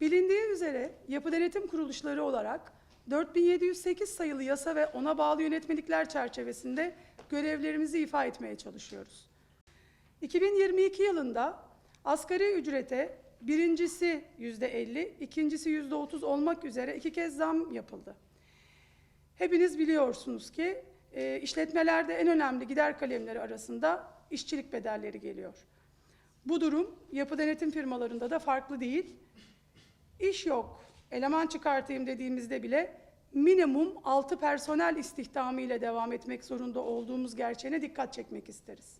Bilindiği üzere yapı denetim kuruluşları olarak 4708 sayılı yasa ve ona bağlı yönetmelikler çerçevesinde görevlerimizi ifa etmeye çalışıyoruz. 2022 yılında asgari ücrete birincisi yüzde 50, ikincisi yüzde 30 olmak üzere iki kez zam yapıldı. Hepiniz biliyorsunuz ki e, işletmelerde en önemli gider kalemleri arasında işçilik bedelleri geliyor. Bu durum yapı denetim firmalarında da farklı değil. İş yok, eleman çıkartayım dediğimizde bile minimum 6 personel istihdamı ile devam etmek zorunda olduğumuz gerçeğine dikkat çekmek isteriz.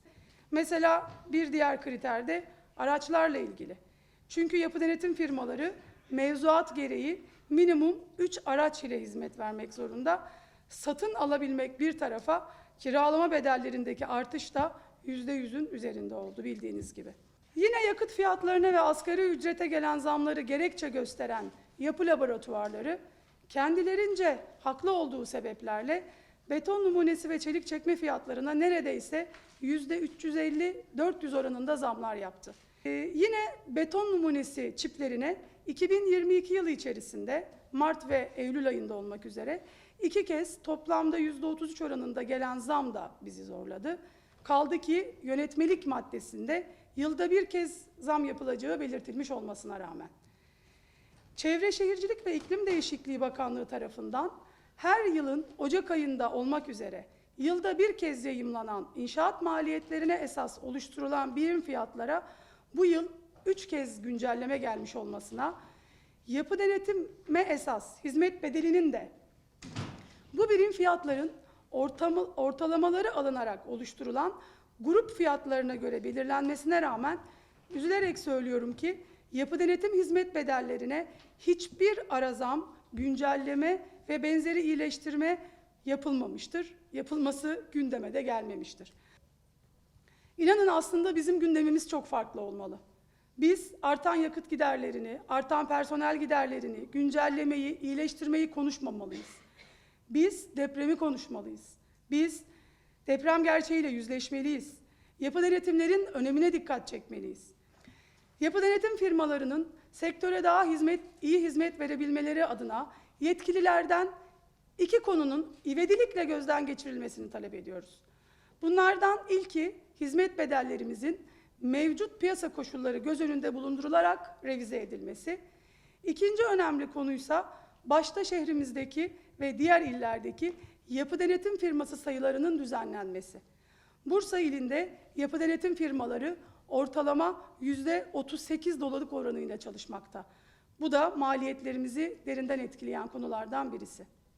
Mesela bir diğer kriter de araçlarla ilgili. Çünkü yapı denetim firmaları mevzuat gereği minimum 3 araç ile hizmet vermek zorunda. Satın alabilmek bir tarafa kiralama bedellerindeki artış da %100'ün üzerinde oldu bildiğiniz gibi. Yine yakıt fiyatlarına ve asgari ücrete gelen zamları gerekçe gösteren yapı laboratuvarları kendilerince haklı olduğu sebeplerle beton numunesi ve çelik çekme fiyatlarına neredeyse yüzde 350-400 oranında zamlar yaptı. Ee, yine beton numunesi çiplerine 2022 yılı içerisinde Mart ve Eylül ayında olmak üzere iki kez toplamda yüzde 33 oranında gelen zam da bizi zorladı. Kaldı ki yönetmelik maddesinde yılda bir kez zam yapılacağı belirtilmiş olmasına rağmen. Çevre Şehircilik ve İklim Değişikliği Bakanlığı tarafından her yılın Ocak ayında olmak üzere yılda bir kez yayımlanan inşaat maliyetlerine esas oluşturulan birim fiyatlara bu yıl üç kez güncelleme gelmiş olmasına, yapı denetime esas hizmet bedelinin de bu birim fiyatların ortamı, ortalamaları alınarak oluşturulan grup fiyatlarına göre belirlenmesine rağmen üzülerek söylüyorum ki yapı denetim hizmet bedellerine hiçbir ara zam, güncelleme ve benzeri iyileştirme yapılmamıştır. Yapılması gündeme de gelmemiştir. İnanın aslında bizim gündemimiz çok farklı olmalı. Biz artan yakıt giderlerini, artan personel giderlerini, güncellemeyi, iyileştirmeyi konuşmamalıyız. Biz depremi konuşmalıyız. Biz deprem gerçeğiyle yüzleşmeliyiz. Yapı denetimlerin önemine dikkat çekmeliyiz. Yapı denetim firmalarının sektöre daha hizmet, iyi hizmet verebilmeleri adına yetkililerden iki konunun ivedilikle gözden geçirilmesini talep ediyoruz. Bunlardan ilki hizmet bedellerimizin mevcut piyasa koşulları göz önünde bulundurularak revize edilmesi. İkinci önemli konuysa başta şehrimizdeki ve diğer illerdeki yapı denetim firması sayılarının düzenlenmesi. Bursa ilinde yapı denetim firmaları ortalama yüzde 38 dolarlık oranıyla çalışmakta. Bu da maliyetlerimizi derinden etkileyen konulardan birisi.